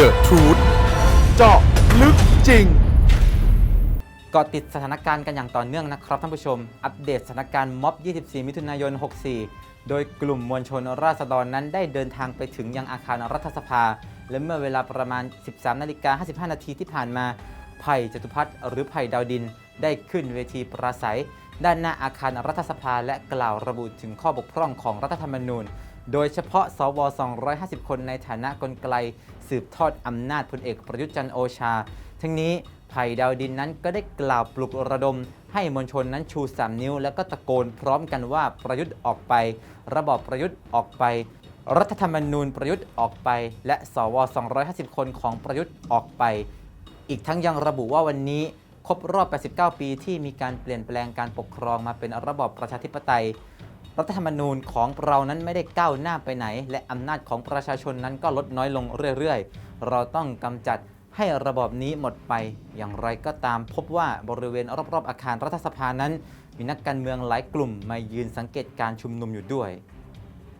The Truth เจาะลึกจริงกาะติดสถานการณ์กันอย่างต่อเนื่องนะครับท่านผู้ชม อัปเดตสถานการณ์ม็อบ 24 มิถุนายน 64 โดยกลุ่มมวลชนราษฎรนั้นได้เดินทางไปถึงยังอาคารรัฐสภา และเมื่อเวลาประมาณ 13 นาฬิกา 55 นาทีที่ผ่านมา ไผ่จตุพัฒน์หรือไผ่ดาวดิน ได้ขึ้นเวทีปราศัย ด้านหน้าอาคารรัฐสภาและกล่าวระบุถึงข้อบกพร่องของรัฐธรรมนูญ โดยเฉพาะสว 250 คนในฐานะกลไกสืบทอดอำนาจพลเอกประยุทธ์จันโอชา ทั้งนี้ไผ่ดาวดินนั้นก็ได้กล่าวปลุกระดม ให้มวลชนนั้นชู 3 นิ้ว แล้วก็ตะโกนพร้อมกันว่าประยุทธ์ออกไป ระบอบประยุทธ์ออกไป รัฐธรรมนูญประยุทธ์ออกไป และสว 250 คนของประยุทธ์ออกไป อีกทั้งยังระบุว่าวันนี้ครบรอบ 89 ปีที่มีการเปลี่ยนแปลงการปกครองมาเป็นระบอบประชาธิปไตย รัฐธรรมนูญของเรานั้นไม่ได้ก้าวหน้าไปไหน และอำนาจของประชาชนนั้นก็ลดน้อยลงเรื่อยๆ เราต้องกำจัดให้ระบบนี้หมดไปอย่างไรก็ตาม พบว่าบริเวณรอบๆ อาคารรัฐสภานั้น มีนักการเมืองหลายกลุ่มมายืนสังเกตการชุมนุมอยู่ด้วย